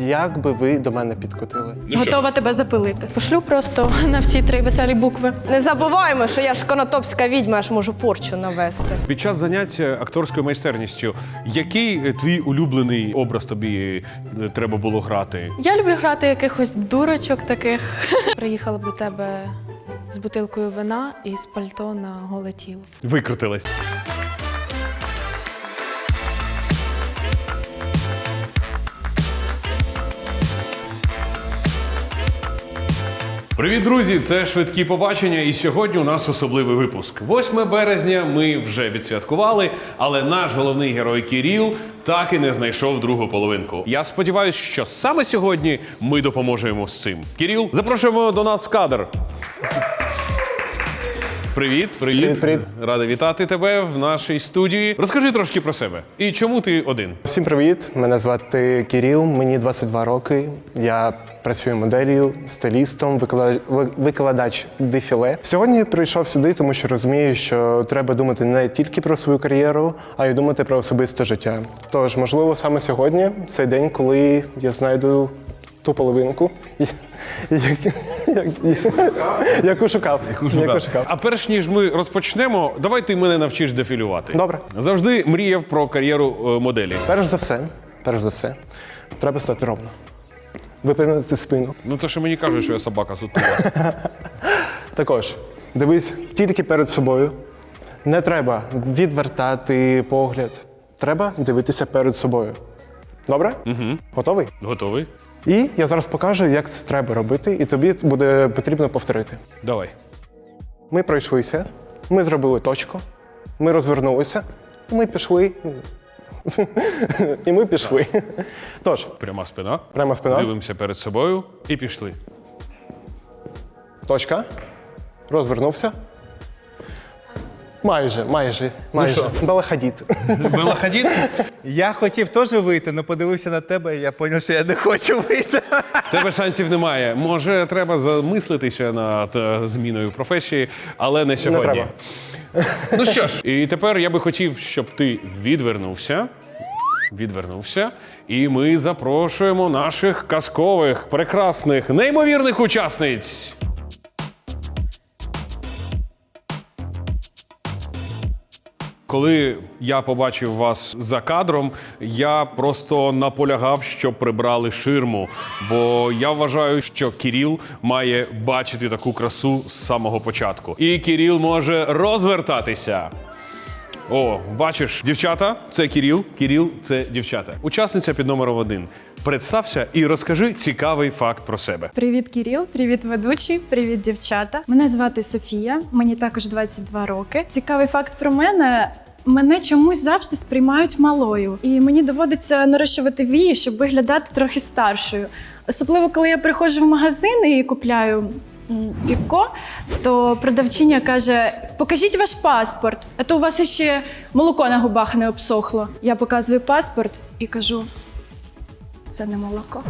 як би ви до мене підкотили? Готова тебе запилити. Пошлю просто на всі три веселі букви. Не забуваємо, що я ж конотопська відьма, я ж можу порчу навести. Під час заняття акторською майстерністю, який е, твій улюблений образ тобі е, треба було грати? Я люблю грати якихось дурочок таких. Приїхала б до тебе з бутилкою вина і з пальто на голе тіло. Викрутилась. Привіт, друзі! Це швидкі побачення, і сьогодні у нас особливий випуск. 8 березня ми вже відсвяткували, але наш головний герой Кіріл так і не знайшов другу половинку. Я сподіваюся, що саме сьогодні ми допоможемо з цим. Кіріл, запрошуємо до нас в кадр. Привіт, привіт. Привіт. Радий вітати тебе в нашій студії. Розкажи трошки про себе. І чому ти один? Всім привіт! Мене звати Кіріл, мені 22 роки. Я працюю моделлю, стилістом, виклада- ви- викладач дефіле. Сьогодні прийшов сюди, тому що розумію, що треба думати не тільки про свою кар'єру, а й думати про особисте життя. Тож, можливо, саме сьогодні цей день, коли я знайду ту половинку, як- як- яку шукав. Яку шукав. А перш ніж ми розпочнемо, давай ти мене навчиш дефілювати. Добре. Завжди мріяв про кар'єру е, моделі. Перш за все, перш за все, треба стати ровно. Випрямити спину. Ну то що мені кажуть, що я собака сутула. Також дивись тільки перед собою. Не треба відвертати погляд. Треба дивитися перед собою. Добре? Угу. Готовий? Готовий? І я зараз покажу, як це треба робити, і тобі буде потрібно повторити. Давай. Ми пройшлися, ми зробили точку, ми розвернулися, ми пішли. І ми пішли. Тож, Пряма спина. прямо спина. Дивимося перед собою і пішли. Точка. Розвернувся. Майже, майже, майже. що? Балахадіт. Велоходіт? Я хотів теж вийти, але подивився на тебе, і я зрозумів, що я не хочу вийти. Тебе шансів немає. Може, треба замислитися над е, зміною професії, але не сьогодні. треба. Ну що ж, і тепер я би хотів, щоб ти відвернувся. Відвернувся, і ми запрошуємо наших казкових, прекрасних, неймовірних учасниць. Коли я побачив вас за кадром, я просто наполягав, щоб прибрали ширму. Бо я вважаю, що Кіріл має бачити таку красу з самого початку. І Кіріл може розвертатися. О, бачиш, дівчата, це Кіріл. Кіріл це дівчата. Учасниця під номером один. Представся і розкажи цікавий факт про себе. Привіт, Кіріл, привіт, ведучий, привіт, дівчата. Мене звати Софія, мені також 22 роки. Цікавий факт про мене. Мене чомусь завжди сприймають малою, і мені доводиться нарощувати вії, щоб виглядати трохи старшою. Особливо, коли я приходжу в магазин і купляю півко, то продавчиня каже: покажіть ваш паспорт, а то у вас ще молоко на губах не обсохло. Я показую паспорт і кажу: це не молоко.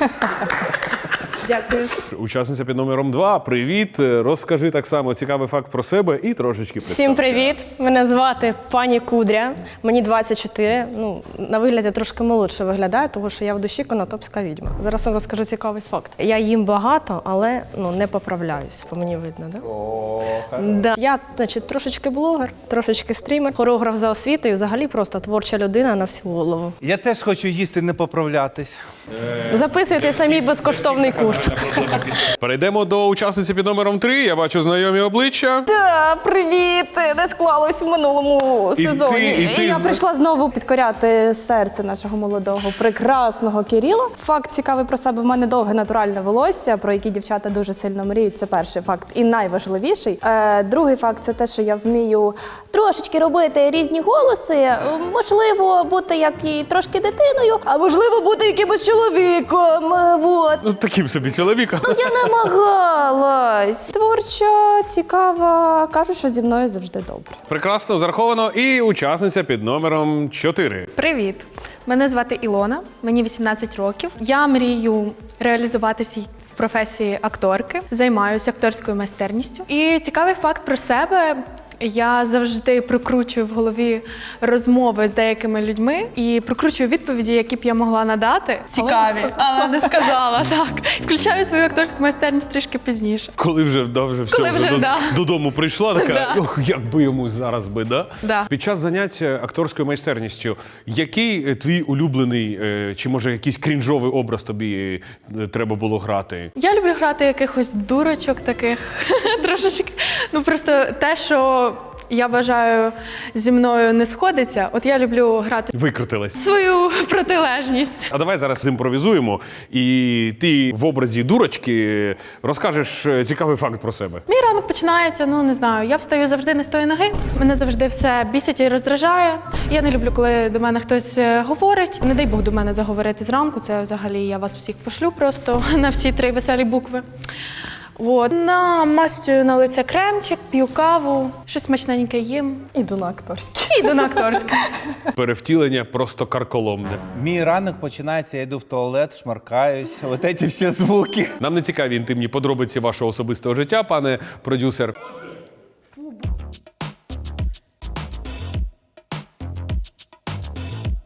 Дякую. Учасниця під номером два. Привіт. Розкажи так само цікавий факт про себе і трошечки представся. Всім привіт! Мене звати пані Кудря. Мені 24. Ну, на вигляд я трошки молодше виглядаю, тому що я в душі конотопська відьма. Зараз вам розкажу цікавий факт. Я їм багато, але ну не поправляюсь, по мені видно, да? да. Я, значить, трошечки блогер, трошечки стрімер, хореограф за освітою, взагалі просто творча людина на всю голову. Я теж хочу їсти, не поправлятись. Записуйтесь на мій безкоштовний курс. Перейдемо до учасниці під номером три. Я бачу знайомі обличчя. Та, привіт! Не склалось в минулому І сезоні. ти- і ти- я прийшла знову підкоряти серце нашого молодого, прекрасного Кирила. Факт цікавий про себе. В мене довге натуральне волосся, про які дівчата дуже сильно мріють. Це перший факт і найважливіший. Е, другий факт це те, що я вмію трошечки робити різні голоси. Е, Можливо, бути як і трошки дитиною, а можливо, бути якимось чоловіком. Е, Вот. Ну, таким собі чоловіком. Я намагалась. Творча, цікава. Кажуть, що зі мною завжди добре. Прекрасно зараховано. І учасниця під номером 4. Привіт! Мене звати Ілона, мені 18 років. Я мрію реалізуватися в професії акторки, займаюся акторською майстерністю. І цікавий факт про себе. Я завжди прокручую в голові розмови з деякими людьми і прокручую відповіді, які б я могла надати. Цікаві, але не сказала. Так включаю свою акторську майстерність трішки пізніше. Коли вже, да, вже все Коли вже, до- да. додому прийшла, така Да. ох, як би йому зараз би, да? Да. Під час заняття акторською майстерністю, який е, твій улюблений, е, чи може якийсь крінжовий образ тобі е, треба було грати? Я люблю грати якихось дурочок таких трошечки. Ну просто те, що я вважаю зі мною не сходиться. От я люблю грати Викрутилась. свою протилежність. А давай зараз зімпровізуємо, і ти в образі дурочки розкажеш е, цікавий факт про себе. Мій ранок починається, ну не знаю. Я встаю завжди не з тої ноги. Мене завжди все бісить і роздражає. Я не люблю, коли до мене хтось е, говорить. Не дай Бог до мене заговорити зранку. Це взагалі я вас всіх пошлю просто на всі три веселі букви. От. Намастюю на лице кремчик, п'ю каву, щось смачненьке їм Іду на акторський. і йду на акторське. Перевтілення просто карколомне. Мій ранок починається, я йду в туалет, шмаркаюсь, от ці всі звуки. Нам не цікаві інтимні подробиці вашого особистого життя, пане продюсер.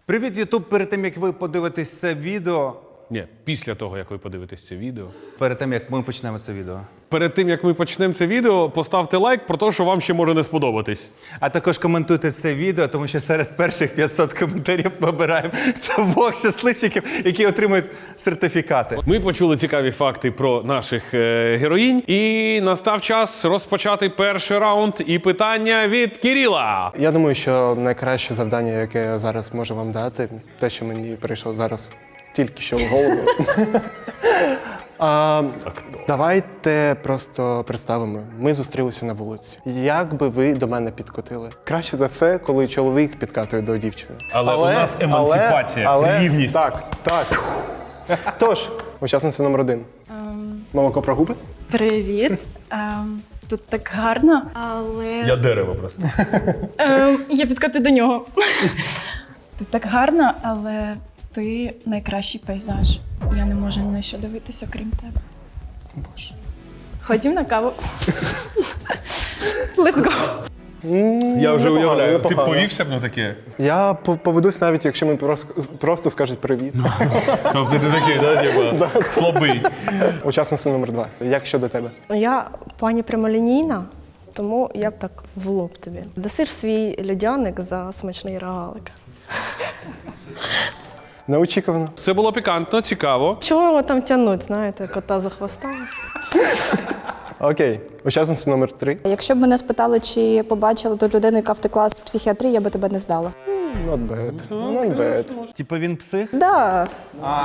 Привіт, Ютуб. Перед тим як ви подивитесь це відео, Ні, після того, як ви подивитесь це відео. перед тим як ми почнемо це відео. Перед тим як ми почнемо це відео, поставте лайк про те, що вам ще може не сподобатись. А також коментуйте це відео, тому що серед перших 500 коментарів вибираємо двох щасливчиків, які отримують сертифікати. Ми почули цікаві факти про наших е, героїнь, і настав час розпочати перший раунд. І питання від Кіріла. Я думаю, що найкраще завдання, яке я зараз можу вам дати, те, що мені прийшло зараз тільки що в голову. А, давайте просто представимо. Ми зустрілися на вулиці. Як би ви до мене підкотили? Краще за все, коли чоловік підкатує до дівчини. Але у нас емансипація, рівність. Так, так. Тож, учасниця номер один. Молоко про губи? Привіт. Ем, тут так гарно, але Я дерево просто. ем, я підкати до нього. Тут так гарно, але ти найкращий пейзаж. Я не можу ні на що дивитися, крім тебе. Боже. Ходім на каву. Let's go. Я вже Непогано, уявляю. Ти непогано. повівся б на таке? Я по- поведусь навіть, якщо мені просто, просто скажуть привіт. Тобто ти такий, да, типа, слабий. Учасниця номер два. Як щодо тебе? Я пані прямолінійна, тому я б так в лоб тобі. Дасиш свій льодяник за смачний рогалик. Неочікувано. Це було пікантно, цікаво. Чого його там тягнуть, знаєте, кота за хвоста? Окей, учасниця номер три. Якщо б мене спитали, чи побачила ту людину, яка втекла з психіатрії, я би тебе не здала. Not bad. Not bad. Типу він псих? Да.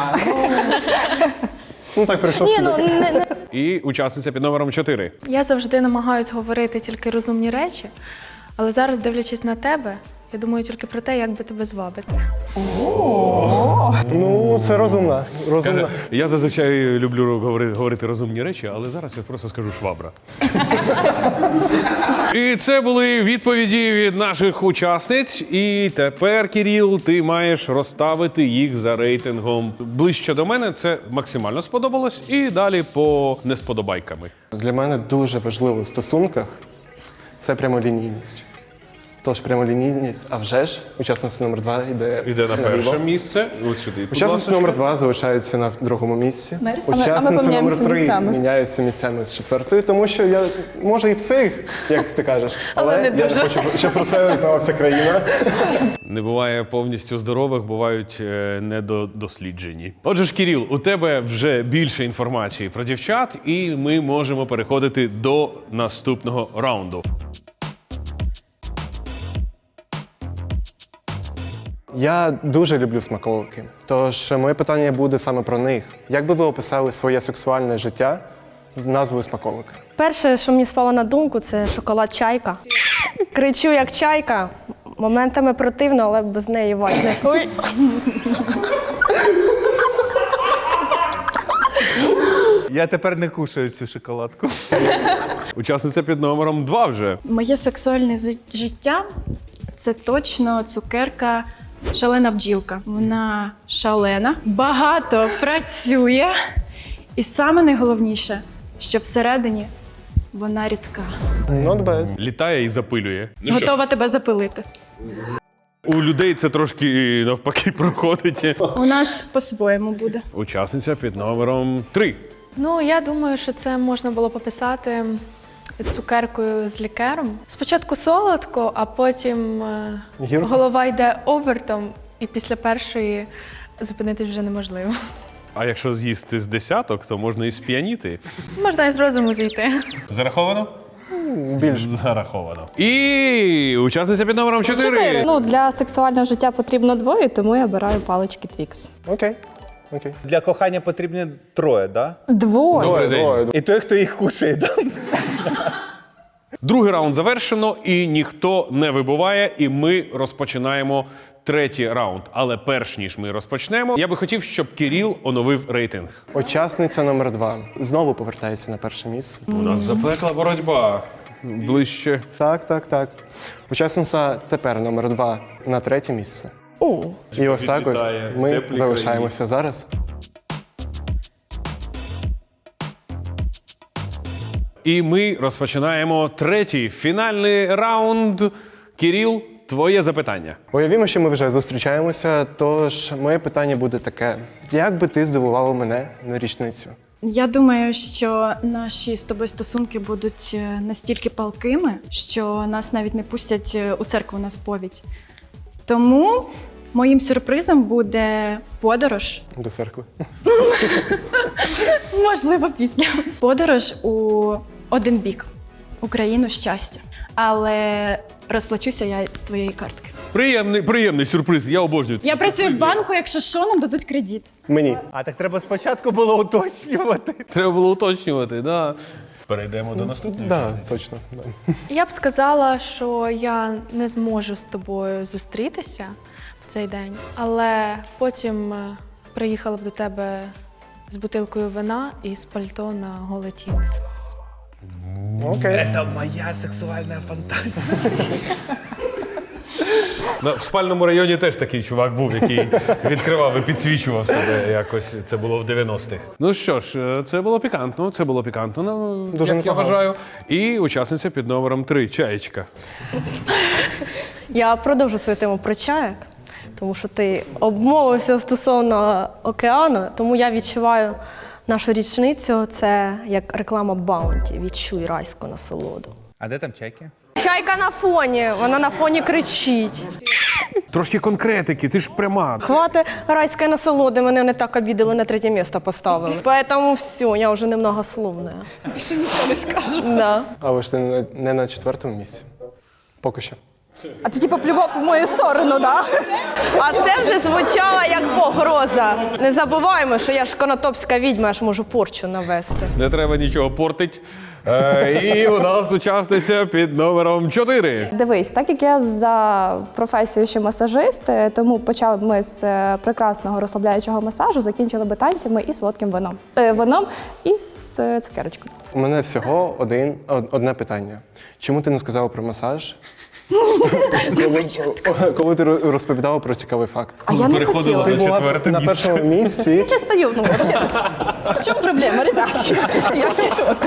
Ну так прийшов Ні, сюди. ну не, не І учасниця під номером 4. Я завжди намагаюсь говорити тільки розумні речі, але зараз, дивлячись на тебе, я думаю тільки про те, як би тебе звабити. Ну, це розумна. Розумна. Каже, я зазвичай люблю говорити, говорити розумні речі, але зараз я просто скажу швабра. І це були відповіді від наших учасниць. І тепер, Кіріл, ти маєш розставити їх за рейтингом. Ближче до мене це максимально сподобалось. І далі по несподобайками. Для мене дуже важливо в стосунках це прямолінійність. Тож прямолінійність, а вже ж учасниця номер два йде, Іде на перше місце. От сюди. будь Учасниця ласка. номер два залишається на другому місці. Мерсі. А ми- а ми Учасниця номер поміняємося три місцями. міняється місцями з четвертою, тому що я може і псих, як ти кажеш, але, Але не я дуже. не хочу, щоб про це знала вся країна. Не буває повністю здорових, бувають е, недодосліджені. Отже ж, Кіріл, у тебе вже більше інформації про дівчат, і ми можемо переходити до наступного раунду. Я дуже люблю смаколики. Тож моє питання буде саме про них. Як би ви описали своє сексуальне життя з назвою смаколика? Перше, що мені спало на думку, це шоколад чайка. Кричу як чайка. Моментами противно, але без неї важне. Ой. Я тепер не кушаю цю шоколадку. Учасниця під номером 2 вже. Моє сексуальне життя це точно цукерка шалена бджілка. Вона шалена, багато працює. І саме найголовніше, що всередині Вона рідка. Not bad. Літає і запилює. Ну що, Готова тебе запилити. у людей це трошки навпаки проходить. У нас по-своєму буде. Учасниця під номером 3. Ну, я думаю, що це можна було пописати цукеркою з лікером. Спочатку солодко, а потім е, Гірко? голова йде обертом, і після першої зупинитись вже неможливо. А якщо з'їсти з десяток, то можна і сп'яніти. Можна і з розуму зійти. Зараховано? Більш. Зараховано. І учасниця під номером 4. Ну, для сексуального життя потрібно двоє, тому я обираю палички Твікс. Окей. Окей. Для кохання потрібні троє, да? Двоє. Добрий день. Двоє. І той, хто їх кушає, да? Другий раунд завершено, і ніхто не вибуває. І ми розпочинаємо третій раунд. Але перш ніж ми розпочнемо, я би хотів, щоб Кіріл оновив рейтинг. Учасниця номер два знову повертається на перше місце. У нас запекла боротьба. Ближче. Так, так, так. Учасниця тепер номер два на третє місце. О, І ось так ось ми залишаємося зараз. І ми розпочинаємо третій фінальний раунд. Кіріл, твоє запитання. Уявімо, що ми вже зустрічаємося, тож моє питання буде таке: як би ти здивувала мене на річницю? Я думаю, що наші з тобою стосунки будуть е, настільки палкими, що нас навіть не пустять е, у церкву на сповідь. Тому моїм сюрпризом буде подорож, До церкви. можливо, після подорож у один бік Україну щастя. Але розплачуся я з твоєї картки. Приємний, приємний сюрприз. Я обожнюю. Я працюю в банку, якщо що, нам дадуть кредит. Мені. А так треба спочатку було уточнювати. Треба було уточнювати, да. Перейдемо до наступної. Учасниці. точно. Да. Я б сказала, що я не зможу з тобою зустрітися цей день, але потім е, приїхала б до тебе з бутилкою вина і з пальто на голе тіло. Окей. Це моя сексуальна фантазія. На- В спальному районі теж такий чувак був, який відкривав і підсвічував себе якось. Це було в 90-х. Ну що ж, е, це було пікантно, це було пікантно, ну, Дуже як я непогано. вважаю. І учасниця під номером 3, чаєчка. я продовжу свою тему про чаєк, тому що ти обмовився стосовно океану, тому я відчуваю нашу річницю це як реклама Баунті. Відчуй райську насолоду. А де там чайки? Чайка на фоні, вона на фоні кричить. Трошки конкретики, ти ж пряма. Хвати райської насолоди, мене не так обідали, на третє місце поставили. Поэтому все, я вже немногословна. Більше нічого не скажу. Да. Але ж ти не- не на четвертому місці. Поки що. А ти типу плювок в мою сторону, да? А це вже звучало як погроза. Не забуваємо, що я ж конотопська відьма, я ж можу порчу навести. Не треба нічого портить. Е, і у нас учасниця під номером 4. Дивись, так як я за професією ще масажист, е, тому почали б ми з е, прекрасного розслабляючого масажу, закінчили би танцями і солодким вином. Е, вином і з е, цукерочкою. У мене всього один, од- одне питання. Чому ти не сказала про масаж? Коли, коли ти роз- розповідала про цікавий факт. А я не переходила хотіла. Ти була на місце. першому місці. Я стою, ну вообще. В чому проблема, ребятки? Я не тут.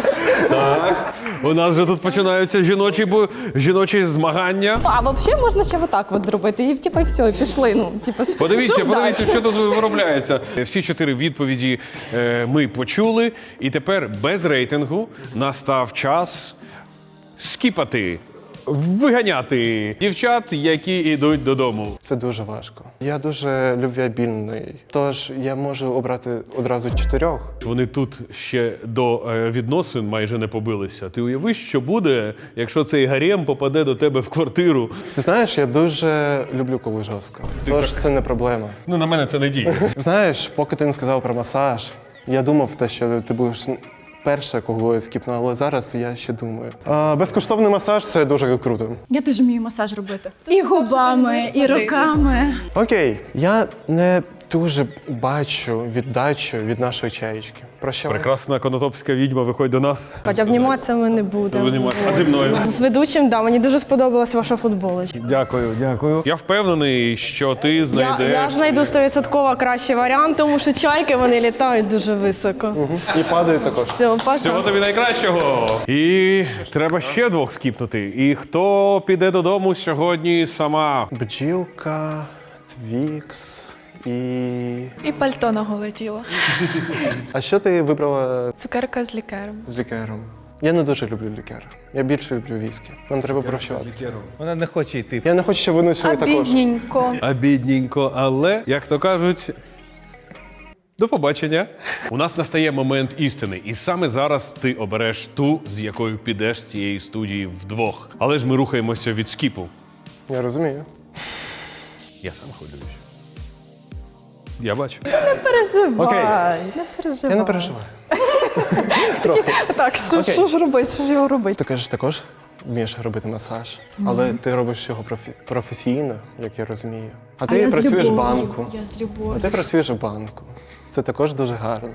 У нас вже тут починаються жіночі, бу- жіночі змагання. А взагалі можна ще отак от зробити. І типу, і все, і пішли. Ну, типу, що Подивіться, ждать? подивіться, що тут виробляється. Всі чотири відповіді е, ми почули, і тепер без рейтингу настав час скіпати, виганяти дівчат, які йдуть додому. Це дуже важко. Я дуже любвеобільний, тож я можу обрати одразу чотирьох. Вони тут ще до е, відносин майже не побилися. Ти уяви, що буде, якщо цей гарем попаде до тебе в квартиру. Ти знаєш, я дуже люблю, коли жорстко. Тож це не проблема. Ну на мене це не діє. Знаєш, поки ти не сказав про масаж, я думав те, що ти будеш перша, кого я скіпну, але зараз я ще думаю. А, безкоштовний масаж це дуже круто. Я теж вмію масаж робити. І губами, і руками. Окей, я не дуже бачу віддачу від нашої чаєчки. Прощавай. Прекрасна конотопська відьма, виходь до нас. Катя, обніматися ми не будемо. Обніматися. А зі мною? З ведучим, да, мені дуже сподобалась ваша футболочка. Дякую, дякую. Я впевнений, що ти Я, знайдеш. я знайду 100% кращий варіант, тому що чайки вони літають дуже високо. І падає також. Все, пока. Всього тобі найкращого. І треба ще двох скіпнути. І хто піде додому сьогодні сама? Бджілка, твікс і. І пальто наголетіло. А що ти вибрала Цукерка з лікером. з лікером? Я не дуже люблю лікер. Я більше люблю віскі. Нам треба прощатися. Вона не хоче йти. Я не хочу, щоб ви носили також. Бідненько. А бідненько, але як то кажуть. До побачення. У нас настає момент істини, і саме зараз ти обереш ту, з якою підеш з цієї студії вдвох. Але ж ми рухаємося від скіпу. Я розумію. Я сам хвилююсь. Я бачу. Не переживай, Окей. не переживай. Я не переживаю. Так, що, Окей. що ж робити? Що ж його робити? Ти кажеш, також вмієш робити масаж, але ти робиш його профі- професійно, як я розумію. А ти я з працюєш в любов'ю. банку. Я з А ти працюєш в банку. Це також дуже гарно.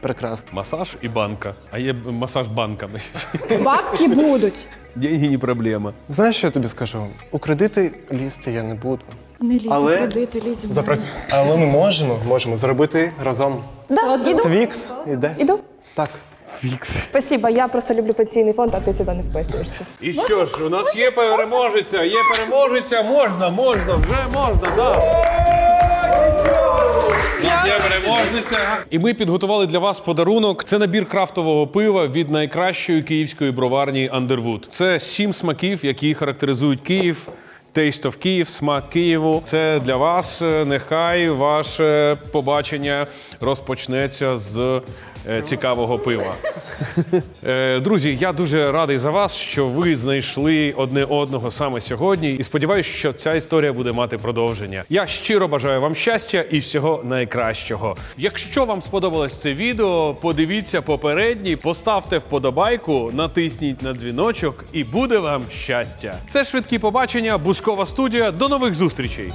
Прекрасно. Масаж і банка. А є масаж банками. Бабки будуть. Деньги не проблема. Знаєш, що я тобі скажу? У кредити лізти я не буду. Не лізь Але- кредити, лізь в мене. Запрос... Але ми можемо, можемо зробити разом. Да, іду. Твікс іде. Іду. Так. Спасибо, я просто люблю пенсійний фонд, а ти сюди не вписуєшся. І що ж, у нас є переможеця, є переможеця, можна, можна, вже можна, да. У нас є переможниця. І ми підготували для вас подарунок. Це набір крафтового пива від найкращої київської броварні Underwood. Це сім смаків, які характеризують Київ. Taste of Київ, смак Києву. Це для вас. Нехай ваше побачення розпочнеться з цікавого пива. Е, Друзі, я дуже радий за вас, що ви знайшли одне одного саме сьогодні, і сподіваюся, що ця історія буде мати продовження. Я щиро бажаю вам щастя і всього найкращого. Якщо вам сподобалось це відео, подивіться попередній, поставте вподобайку, натисніть на дзвіночок, і буде вам щастя. Це швидкі побачення, Бускова студія. До нових зустрічей.